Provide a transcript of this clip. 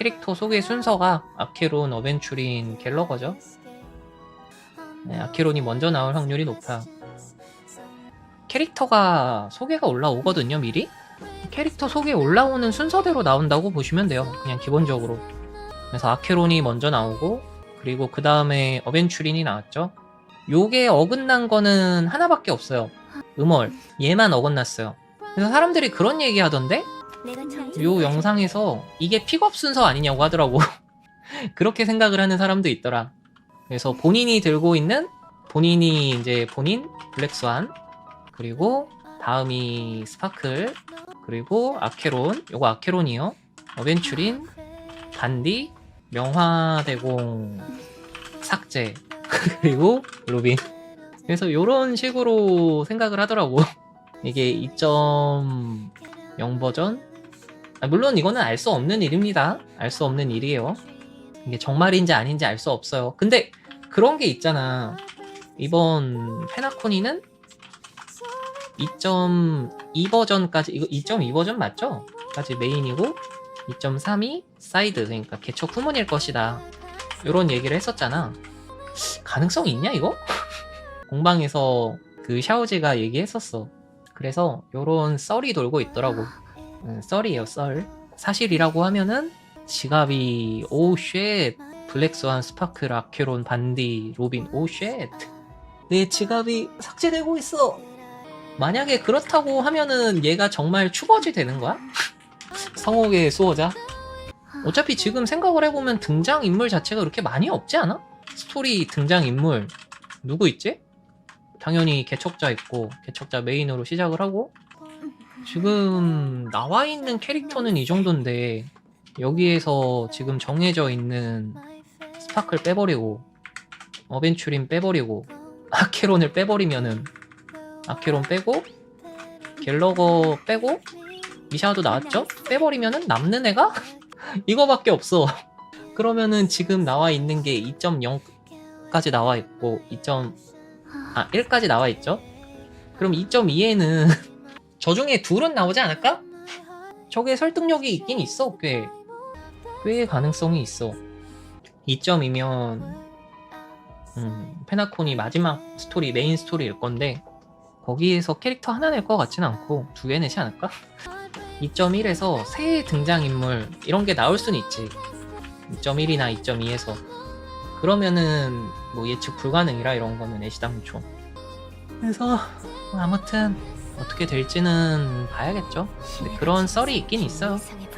캐릭터 소개 순서가 아케론, 어벤츄린, 갤러거죠. 네, 아케론이 먼저 나올 확률이 높아요. 캐릭터가 소개가 올라오거든요, 미리. 캐릭터 소개 올라오는 순서대로 나온다고 보시면 돼요. 그냥 기본적으로. 그래서 아케론이 먼저 나오고, 그리고 그 다음에 어벤츄린이 나왔죠. 요게 어긋난 거는 하나밖에 없어요. 음월. 얘만 어긋났어요. 그래서 사람들이 그런 얘기 하던데? 요 영상에서 이게 픽업 순서 아니냐고 하더라고. 그렇게 생각을 하는 사람도 있더라. 그래서 본인이 들고 있는 본인이 이제 본인 블랙스완 그리고 다음이 스파클 그리고 아케론 요거 아케론이요. 어벤츄린 반디 명화대공 삭제 그리고 루빈 그래서 요런 식으로 생각을 하더라고. 이게 2.0 버전 아, 물론 이거는 알 수 없는 일입니다. 알 수 없는 일이에요. 이게 정말인지 아닌지 알 수 없어요. 근데 그런 게 있잖아. 이번 페나코니는 2.2 버전까지 이거 2.2 버전 맞죠? 까지 메인이고 2.3이 사이드 그러니까 개척 후문일 것이다. 이런 얘기를 했었잖아. 가능성이 있냐 이거? 공방에서 그 샤오제가 얘기했었어. 그래서 요런 썰이 돌고 있더라고. 음, 썰이에요 썰. 사실이라고 하면은 지갑이 오쉣 블랙스완 스파클 아케론 반디 로빈 오쉣 내 지갑이 삭제되고 있어. 만약에 그렇다고 하면은 얘가 정말 추버지 되는 거야? 성옥의 수호자? 어차피 지금 생각을 해보면 등장 인물 자체가 그렇게 많이 없지 않아? 스토리 등장 인물 누구 있지? 당연히 개척자 있고 개척자 메인으로 시작을 하고 지금 나와 있는 캐릭터는 이 정도인데 여기에서 지금 정해져 있는 스파클 빼버리고 어벤츄린 빼버리고 아케론을 빼버리면은 아케론 빼고 갤러거 빼고 미샤도 나왔죠? 빼버리면은 남는 애가 이거밖에 없어. 그러면은 지금 나와 있는 게 2.0까지 나와 있고 2. 아 1까지 나와 있죠? 그럼 2.2에는 저 중에 둘은 나오지 않을까? 저게 설득력이 있긴 있어 꽤. 꽤 가능성이 있어. 2.2면 음, 페나콘이 마지막 스토리 메인 스토리일 건데 거기에서 캐릭터 하나 낼 것 같진 않고 두 개 내지 않을까? 2.1에서 새 등장인물 이런 게 나올 수는 있지 2.1이나 2.2에서 그러면은 뭐 예측 불가능이라 이런 거는 애시당초 그래서 뭐 아무튼 어떻게 될지는 봐야겠죠 근데 그런 썰이 있긴 있어요 음.